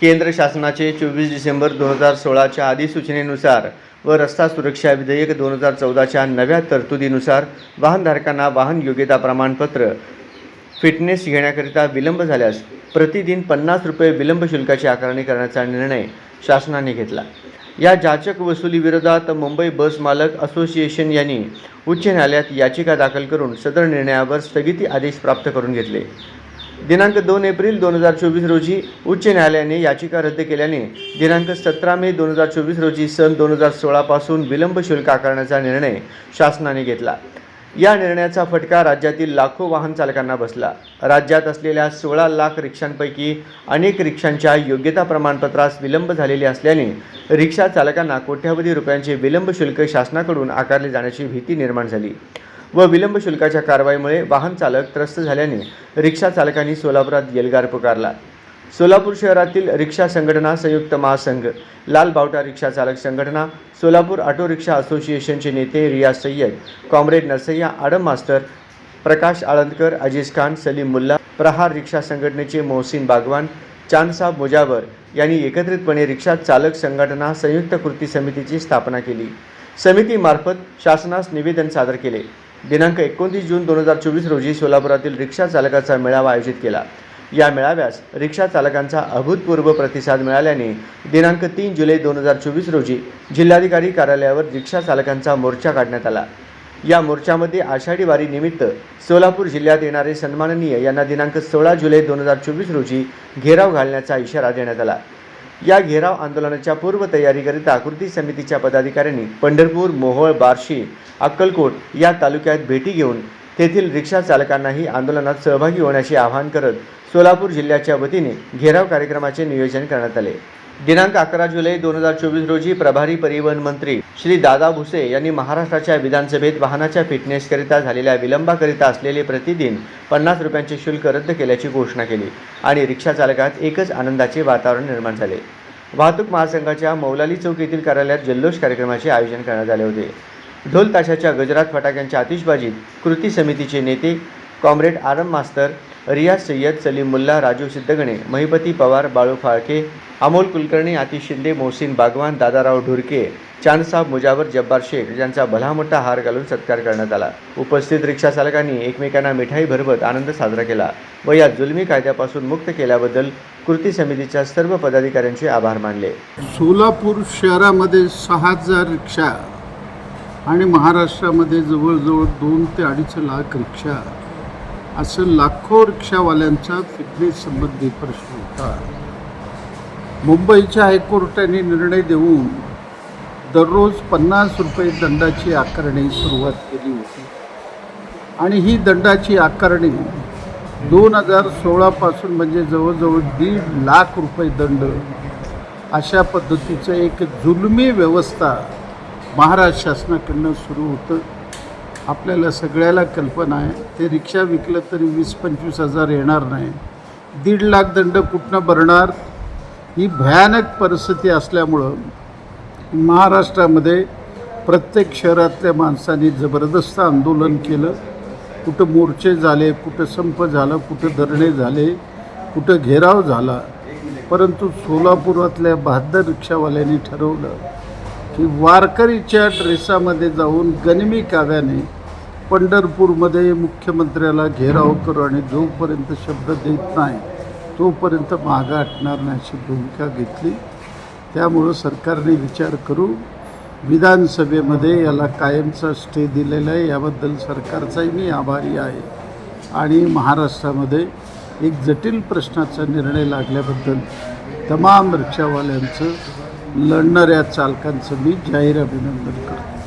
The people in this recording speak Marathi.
केंद्र शासनाचे चोवीस डिसेंबर दोन हजार सोळाच्या अधिसूचनेनुसार व रस्ता सुरक्षा विधेयक दोन हजार चौदाच्या नव्या तरतुदीनुसार वाहनधारकांना वाहन योग्यता प्रमाणपत्र फिटनेस घेण्याकरिता विलंब झाल्यास प्रतिदिन पन्नास रुपये विलंब शुल्काची आकारणी करण्याचा निर्णय शासनाने घेतला. या जाचक वसुलीविरोधात मुंबई बस मालक असोसिएशन यांनी उच्च न्यायालयात याचिका दाखल करून सदर निर्णयावर स्थगिती आदेश प्राप्त करून घेतले. दिनांक दोन एप्रिल दोन हजार चोवीस रोजी उच्च न्यायालयाने याचिका रद्द केल्याने दिनांक सतरा मे दोन हजार चोवीस रोजी सन दोन हजार सोळापासून विलंब शुल्क आकारण्याचा निर्णय शासनाने घेतला. या निर्णयाचा फटका राज्यातील लाखो वाहन चालकांना बसला. राज्यात असलेल्या सोळा लाख रिक्षांपैकी अनेक रिक्षांच्या योग्यता प्रमाणपत्रास विलंब झालेले असल्याने रिक्षा चालकांना कोट्यावधी रुपयांचे विलंब शुल्क शासनाकडून आकारले जाण्याची भीती निर्माण झाली व विलंब शुल्काच्या कारवाईमुळे वाहन चालक त्रस्त झाल्याने रिक्षा चालकांनी सोलापुरात येलगार पुकारला. सोलापूर शहरातील रिक्षा संघटना संयुक्त महासंघ लाल बावटा रिक्षा चालक संघटना सोलापूर ऑटो रिक्षा असोसिएशनचे नेते रिया सय्यद कॉम्रेड नरसय्या आडम मास्तर प्रकाश आळंदकर अजीज खान सलीम मुल्ला प्रहार रिक्षा संघटनेचे मोहसिन बागवान चांदसाब मुजावर यांनी एकत्रितपणे रिक्षा चालक संघटना संयुक्त कृती समितीची स्थापना केली. समितीमार्फत शासनास निवेदन सादर केले. दिनांक एकोणतीस जून दोन हजार चोवीस रोजी सोलापुरातील रिक्षा चालकाचा मेळावा आयोजित केला. या मेळाव्यास रिक्षा चालकांचा अभूतपूर्व प्रतिसाद मिळाल्याने दिनांक तीन जुलै दोन हजार चोवीस रोजी जिल्हाधिकारी कार्यालयावर रिक्षा चालकांचा मोर्चा काढण्यात आला. या मोर्चामध्ये आषाढी वारीनिमित्त सोलापूर जिल्ह्यात येणारे सन्माननीय यांना दिनांक सोळा जुलै दोन हजार चोवीस रोजी घेराव घालण्याचा इशारा देण्यात आला. या घेराव आंदोलनाच्या पूर्वतयारीकरिता कृती समितीच्या पदाधिकाऱ्यांनी पंढरपूर मोहोळ बार्शी अक्कलकोट या तालुक्यात भेटी घेऊन तेथील रिक्षा चालकांनाही आंदोलनात सहभागी होण्याचे आवाहन करत सोलापूर जिल्ह्याच्या वतीने घेराव कार्यक्रमाचे नियोजन करण्यात आले. दिनांक अकरा जुलै दोन हजार चोवीस रोजी प्रभारी परिवहन मंत्री श्री दादा भुसे यांनी महाराष्ट्राच्या विधानसभेत वाहनाच्या फिटनेसकरिता झालेल्या विलंबाकरिता असलेले प्रतिदिन पन्नास रुपयांचे शुल्क रद्द केल्याची घोषणा केली आणि रिक्षा चालकात एकच आनंदाचे वातावरण निर्माण झाले. वाहतूक महासंघाच्या मौलाली चौक येथील कार्यालयात जल्लोष कार्यक्रमाचे आयोजन करण्यात आले होते. ढोल ताशाच्या गजरात फटाक्यांच्या आतिषबाजीत कृती समितीचे नेते कॉम्रेड आरम मास्तर रियाज सय्यद सलीम मुल्ला राजू सिद्धगणे महिपती पवार बाळू फाळके अमोल कुलकर्णी आतिश शिंदे मोहसिन बागवान दादाराव ढुरके चांदसाब मुजावर जब्बार शेख यांचा भलामोठा हार घालून सत्कार करण्यात आला. उपस्थित रिक्षा चालकांनी एकमेकांना मिठाई भरवत आनंद साजरा केला व या जुलमी कायद्यापासून मुक्त केल्याबद्दल कृती समितीच्या सर्व पदाधिकाऱ्यांचे आभार मानले. सोलापूर शहरामध्ये सहा हजार रिक्षा आणि महाराष्ट्रामध्ये जवळजवळ दोन ते अडीच लाख रिक्षा असं लाखो रिक्षावाल्यांचा फिटनेस संबंधी प्रश्न होता. मुंबईच्या हायकोर्टाने निर्णय देऊन दररोज पन्नास रुपये दंडाची आकारणी सुरुवात केली होती. आणि ही दंडाची आकारणी दोन हजार सोळापासून म्हणजे जवळजवळ दीड लाख रुपये दंड अशा पद्धतीचं एक जुलमी व्यवस्था महाराज शासनाकडनं सुरू होतं. आपल्याला सगळ्याला कल्पना आहे. ते रिक्षा विकलं तरी वीस पंचवीस हजार येणार नाही. दीड लाख दंड कुठनं भरणार? ही भयानक परिस्थिती असल्यामुळं महाराष्ट्रामध्ये प्रत्येक शहरातल्या माणसांनी जबरदस्त आंदोलन केलं. कुठं मोर्चे झाले कुठं संप झाला कुठं धरणे झाले कुठं घेराव झाला. परंतु सोलापुरातल्या बहादर रिक्षावाल्यांनी ठरवलं की वारकरीच्या ड्रेसामध्ये जाऊन गनिमी काव्याने पंढरपूरमध्ये मुख्यमंत्र्याला घेराव करू आणि जोपर्यंत शब्द देत नाही तोपर्यंत मागं हटणार नाही अशी भूमिका घेतली. त्यामुळं सरकारने विचार करू विधानसभेमध्ये याला कायमचा स्टे दिलेला आहे. याबद्दल सरकारचाही मी आभारी आहे. आणि महाराष्ट्रामध्ये एक जटिल प्रश्नाचा निर्णय लागल्याबद्दल तमाम रिक्षावाल्यांचं लढणाऱ्या चालकांचं मी जाहीर अभिनंदन करतो.